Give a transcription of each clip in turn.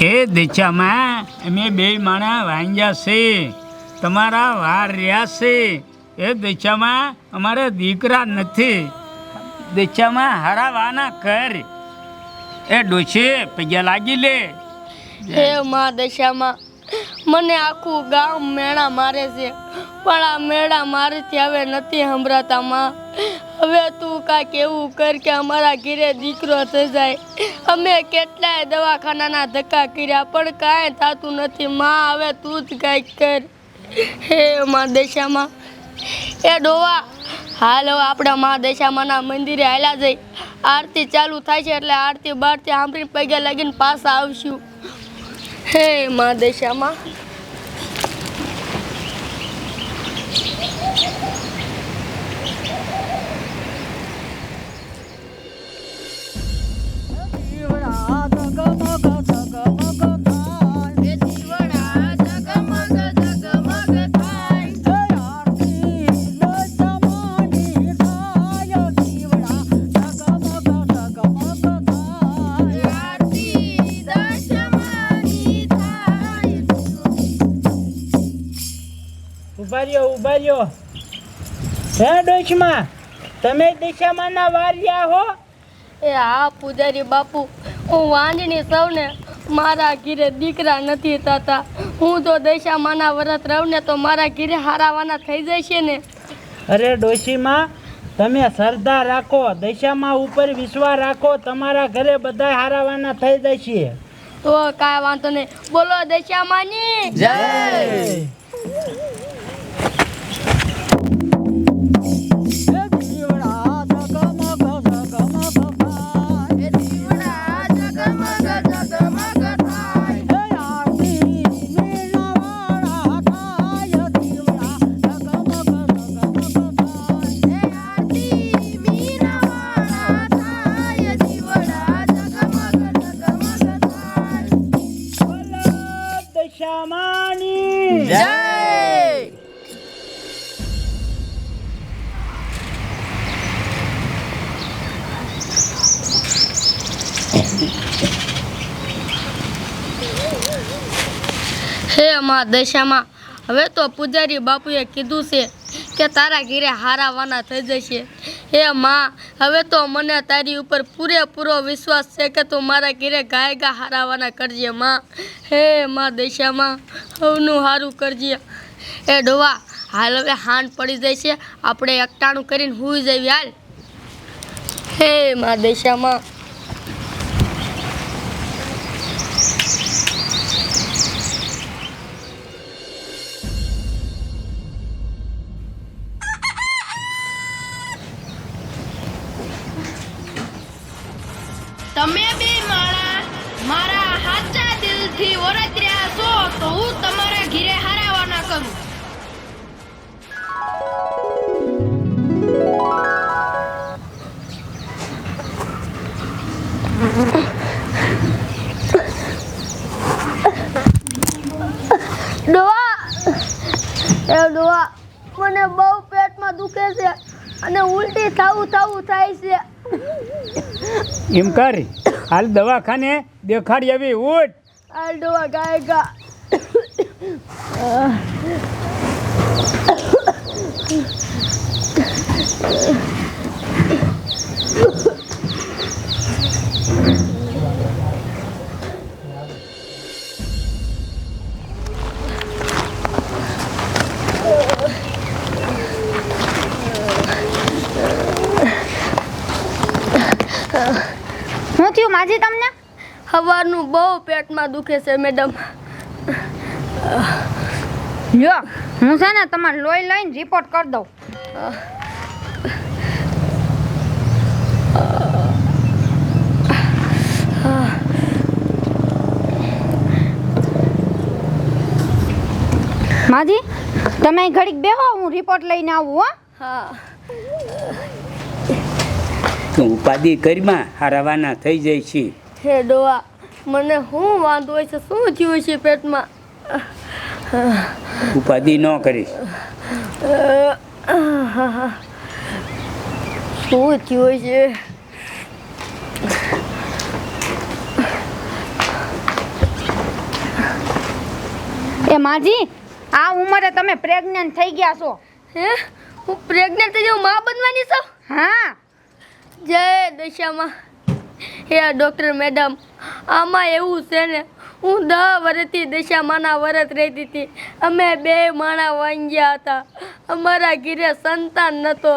એ દિશામાં? અમે બે માણા વાંજ્યા છે. તમારા વાર રહ્યા છે. એ દિશામાં અમારે દીકરા નથી. દિશામાં હરાવાના કર. એ ડોશી પૈયા લાગી લે. એ માં દિશામાં, મને આખું ગામ મેળા મારે છે. પણ આ મેળા મારેથી હવે નથી સંભળાતા, માં. હવે તું કા કેવું કર કે અમારા ઘીરે દીકરો થઈ જાય. અમે કેટલાય દવાખાનાના ધક્કા કર્યા, પણ કાંઈ થતું નથી. માં, હવે તું જ કાંઈક કર. હે, માં દેશામાં. એ ડોવા હાલ હવે આપણા મા દેશામાના મંદિરે હાલ્યા જઈ. આરતી ચાલુ થાય છે એટલે આરતી બારતી સાંભળીને પગે લાગીને પાછા આવશું. હે, મા દશામાં. રહ્યો હે ડોશમાં તમે દિશામાંના વારિયા હો? એ હા પૂજારી બાપુ હું વાંજણી સૌને મારા ઘીરે દીકરા નથી થતા. હું તો દશામાના વ્રત રહું ને તો મારા ઘીરે હારાવાના થઈ જશે ને. અરે ડોશીમાં તમે શ્રદ્ધા રાખો દશામાં ઉપર વિશ્વાસ રાખો તમારા ઘરે બધા હારાવાના થઈ જશે. તો કાંઈ વાંધો નહીં. બોલો દશામાની. જય! હે અમા દશામાં. હવે તો પૂજારી બાપુએ કીધું છે કે તારા ઘીરે હારાવાના થઈ જશે. હે માં, હવે તો મને તારી ઉપર પૂરેપૂરો વિશ્વાસ છે કે તું મારા ઘીરે ગાય ગા હારાવાના કરજે, માં. હે માં દશામાં હવનું હારું કરજે. એ ડોવા હાલ હવે હાંડ પડી જાય છે આપણે એકટાણું કરીને હુઈ જઈએ, હાલ. હે માં દશામાં. તમે બે મારા મારા સાચા દિલથી વરત્યા છો તો હું તમારા એમ કર. હાલ દવાખાને દેખાડી આવી ઉઠ. હાલ ડોવા ગાય ગા. પેટમાં દુખે છે મેડમ જો હું છે ને તમારે લોહી લઈને રિપોર્ટ કરી દઉં. માજી તમે ઘડીક બેહો હું રિપોર્ટ લઈને આવું હો. હા. ઉપાધિ કરીમાં રવાના થઈ જાય છે. હે ડોવા મને શું વાંધો હોય છે? શું થયું છે પેટમાં? ઉપાધિ ન કરી. શું થયું છે? એ માજી આ ઉંમરે તમે પ્રેગ્નન્ટ થઈ ગયા છો. હે? હું પ્રેગ્નેન્ટ થઈ જાઉં માં બનવાની છું? હા. જય દશામાં હે ડૉક્ટર મેડમ આમાં એવું છે ને હું દહ વર્ષથી દશામાના વરત રહેતી હતી. અમે બે માણા વાંગ્યા હતા. અમારા ઘીરે સંતાન નહોતો.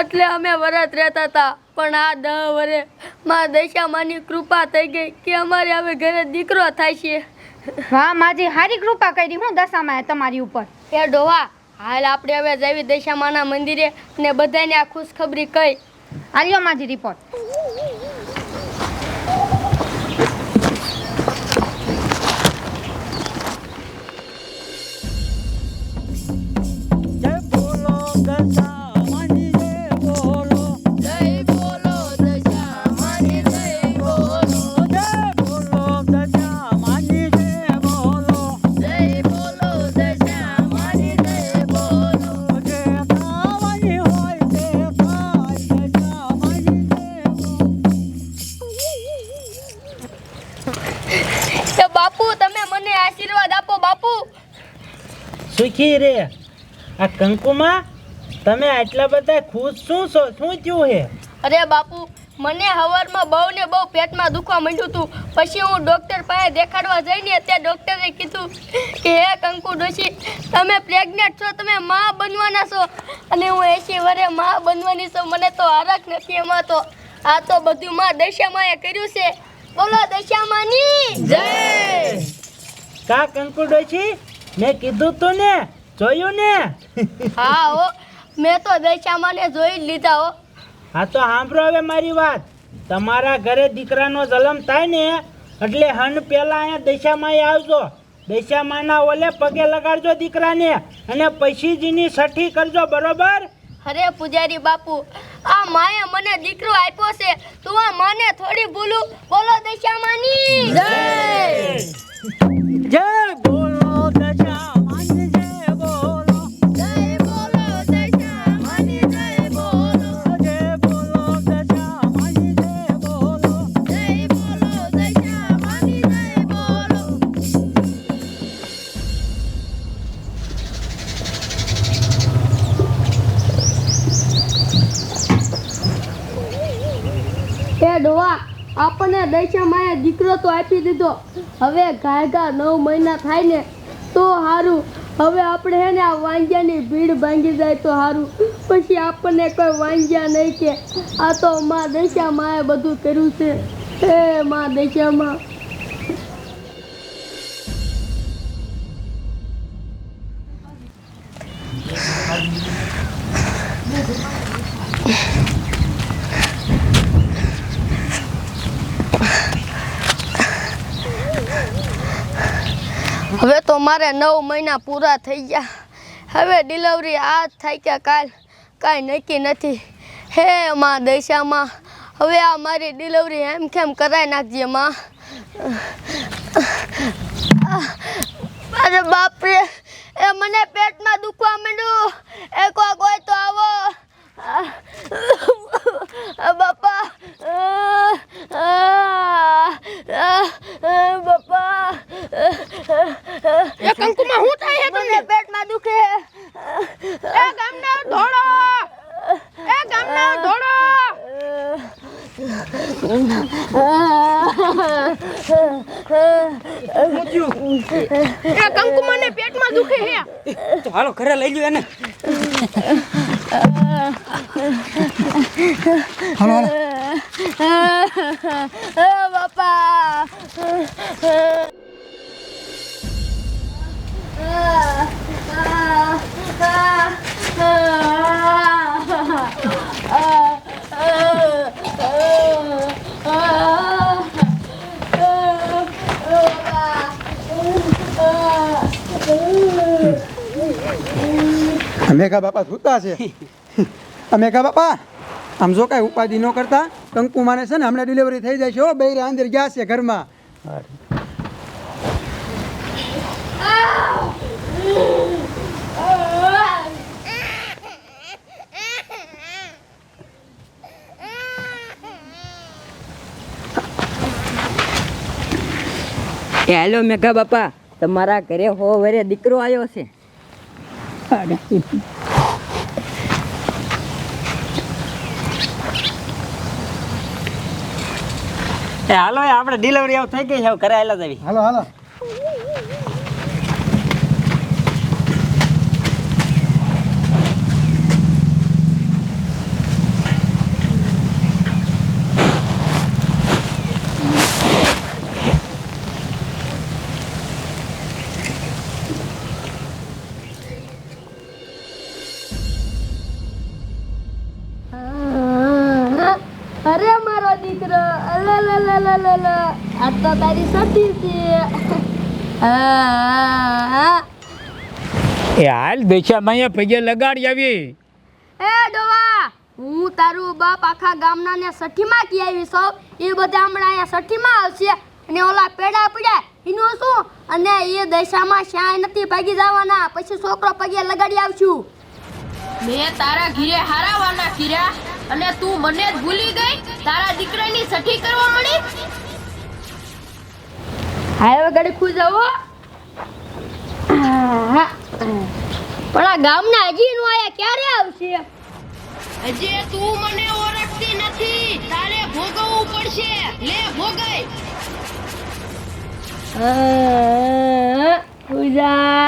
એટલે અમે વરત રહેતા હતા. પણ આ દહ વરે માં દશામાની કૃપા થઈ ગઈ કે અમારે હવે ઘરે દીકરો થાય છે. હા માજી હારી કૃપા કરી હું દશામાં તમારી ઉપર. એ ડોહા હાલ આપણે હવે જવી દશામાના મંદિરે ને બધાને આ ખુશખબરી કહી આલ્યો માજી રિપોર્ટ સુખી રે. આ કંકુમાં તમે આટલા બધા ખુશ શું છો? શું થયું હે? અરે બાપુ મને હવારમાં બહુ ને બહુ પેટમાં દુખવા માંડ્યું હતું. પછી હું ડૉક્ટર પાસે દેખાડવા જઈને ત્યાં ડૉક્ટરે કીધું કે હે કંકુ ડોશી તમે પ્રેગ્નેન્ટ છો તમે મા બનવાના છો. અને હું એસી વરે મા બનવાની છું મને તો આરક નથી એમાં તો. આ તો બધું મા દશામાએ કર્યું છે. બોલો દશામાની જય! કા કંકુ ડોશી મેં કીધું તું ને જોયું ને? હા હો. મેં તો દશામાને જોઈ જ લીધા હો. હા તો સાંભળો હવે મારી વાત. તમારા ઘરે દીકરાનો જલમ થાય ને એટલે હન પહેલાં અહીંયા દશામાં આવજો. દશામાના ઓલે પગે લગાડજો દીકરાને અને પછી જીની છઠ્ઠી કરજો બરોબર? અરે પૂજારી બાપુ આ માએ મને દીકરો આપ્યો છે. તું આ માને થોડી ભૂલું. બોલો દશામાની. જય! જય બોલો! દીધો. હવે ઘા નવ મહિના થાય ને તો સારું હવે આપણે હે ને આ વાંજિયાની ભીડ ભાંગી જાય તો સારું પછી આપણને કોઈ વાંજ્યા નહીં કે આ તો માં દશામાએ બધું કર્યું છે. હે માં દશામાં મારે નવ મહિના પૂરા થઈ ગયા. હવે ડિલિવરી આ થાય કે કાલ. કાંઈ નક્કી નથી. હે માં દશામાં. હવે આ મારી ડિલિવરી એમ કેમ કરાવી નાખજે માં? અરે બાપરે, એ મને પેટમાં દુખવા માંડ્યું. એ કોઈ કોઈ તો આવો. બાપા. બાપા. એ હું થાય હે મને પેટમાં દુખે. એ ગામના ધોળો એ ગામના ધોળો કંકુમાને પેટમાં દુખે હે. તો હાલો ઘરે લઈ લ્યો એને. બાપા મેઘા બાપા સૂતા છે. મેઘા બાપા આમ જો કાંઈ ઉપાધિ ન કરતા કંકુમાને છે ને હમણાં ડિલિવરી થઈ જાય છે હો બે અંદર ગયા છે ઘરમાં. હેલો મેઘા બાપા તમારા ઘરે હો વરે દીકરો આવ્યો છે. એ હાલો આપણે ડિલિવરી આવ થઈ ગઈ છે ઘરે આવેલા જવી હાલો હાલો. તો તારી સતી છે એ હાલ દેશા માયા પગે લગાડી આવી. એ ડોવા હું તારું બાપ આખા ગામના ને સઠીમાં કી આવી સૌ એ બધા હમણાં અહીંયા સઠીમાં આવશે અને ઓલા પેડા પડ્યા એનું શું? અને એ દશામાં શ્યાય નથી ભાગી જવાના. પછી છોકરો પગે લગાડી આવશું. મેં તારા ઘીરે હારાવાના કીરા અને તું મને જ ભૂલી ગઈ? તારા દીકરાની સઠી કરવા મળી? હાય ગાડી ખુશ આવો પણ આ ગામના હજી નું આયા ક્યારે આવશે? હજી તું મને ઓળખતી નથી. તારે ભોગવવું પડશે. લે ભોગાય પૂજા.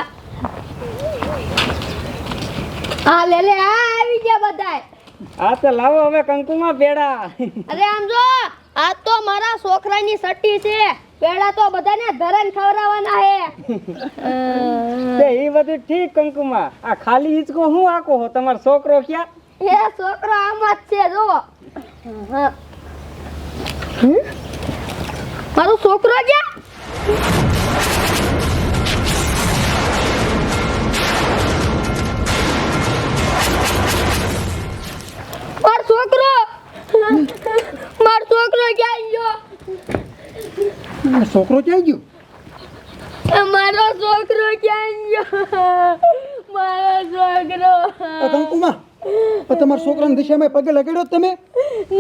આ લે લે આ આવી ગયા બધાય. આ તો લાવો હવે કંકુમાં પેડા અરે આમ જો આ તો મારા છોકરાની સટ્ટી છે. પેલા તો બધાને ધરણ ખવડાવવાના હે. તે એ બધું ઠીક કંકુમા. આ ખાલી હિંચકો હું આકો હો? તમારો છોકરો ક્યાં? એ છોકરો આમ જ છે જો મારો છોકરો ક્યાં? મારો છોકરો. મારો છોકરો ક્યાં ગયો? છોકરો ક્યાં ગયો? મારો છોકરો ક્યાં ગયો? મારો છોકરો. કંકુમાં તમારા છોકરાની દિશામાં પગે લગાડ્યો તમે?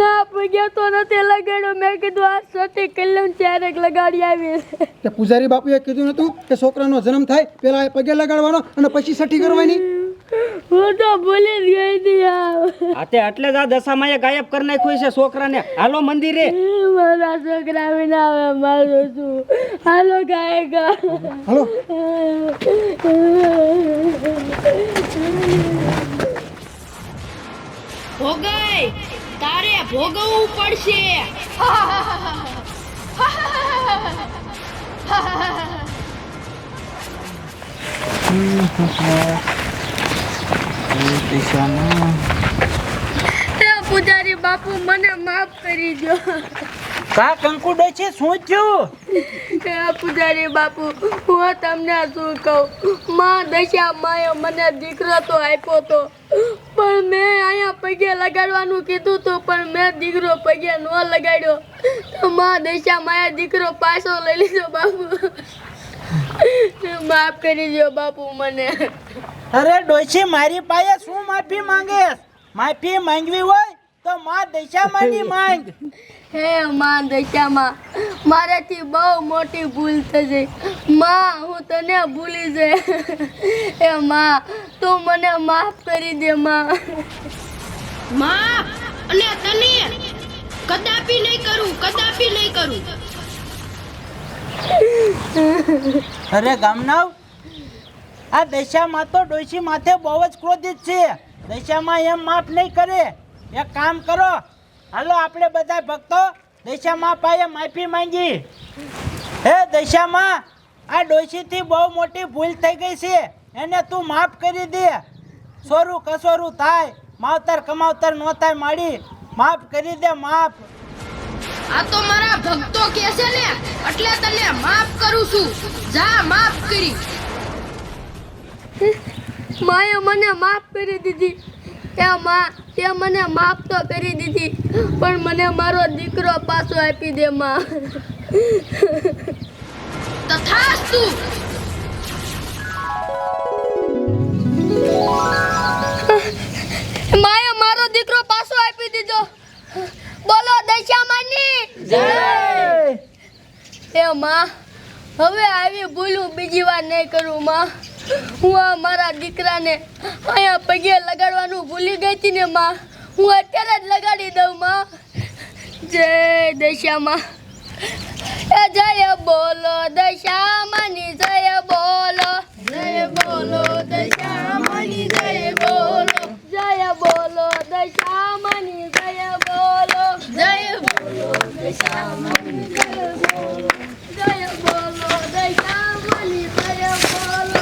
ના પગે તો નથી લગાડ્યો. મેં કીધું આ સતી કલ્યાણ ચારેક લગાડી આવી તે પૂજારી બાપુએ કીધું નતું કે છોકરાનો જન્મ થાય પેલા પગે લગાડવાનો અને પછી સઠી કરવાની. હું તો ભૂલી જ ગઈ હતી આતે એટલે જ આ દશામાં એ ગાયબ કરી નાખ્યું છે છોકરાને. હાલો મંદિરે. મારા છોકરા વિના હવે મારું છું. હાલો ગાયકા. હાલો. ભોગાય તારે ભોગવવું પડશે. એ પૂજારી બાપુ મને માફ કરી દો. કા કંકુ છે? શું થયું? પૂજારી બાપુ હું તમને શું કહું? માં દશા માએ મને દીકરો તો આપ્યો તો પણ મેં અહીંયા પગે લગાડવાનું કીધું તું પણ મેં દીકરો પગે ન લગાડ્યો. તો માં દશા માએ દીકરો પાછો લઈ લીધો બાપુ. માફ કરી દો બાપુ મને. અરે ડોશી મારી પાસે શું માફી માંગે માફી માંગવી હોય તો માં દશામાંની માંગ. હે માં દશામાં મારાથી બહુ મોટી ભૂલ થશે. માં હું તને ભૂલી જઈ. એ માં તું મને માફ કરી દે માં. માં અને તને કદાપી નહીં કરું કદાપી નહીં કરું. અરે ગામનાવ, આ દશામાં તો ડોશી માથે બહુ જ ક્રોધિત છે. દશામાં એમ માફ નહીં કરે. એક કામ કરો. હાલો, આપણે બધા ભક્તો દશામાં પાસે માફી માંગી. હે દશામાં, આ ડોશીથી બહુ મોટી ભૂલ થઈ ગઈ છે. એને તું માફ કરી દે. સોરું કસોરું થાય. માવતર કમાવતર નો થાય માડી. માફ કરી દે, માફ. આ તો મારા ભક્તો કે છે ને એટલે તને માફ કરું છું. જા માફ કરી. માએ મને માફ કરી દીધી. એ માં તે મને માફ તો કરી દીધી પણ મને મારો દીકરો પાછો આપી દે માં. તથાસ્તુ. માએ મારો દીકરો પાછો બોલો દશામાની. જય! એ માં હવે આવી ભૂલું બીજી વાર નહીં કરું માં. હું આ મારા દીકરાને અહીંયા પગે લગાડવાનું ભૂલી ગઈ હતી ને માં. હું અત્યારે જ લગાડી દઉં માં. જય દશામાં. એ જય બોલો દશામાની જય બોલો. જય બોલો દશામાની જય બોલો. જય બોલો દશામાની જય બોલો જય બોલો દશામાની જય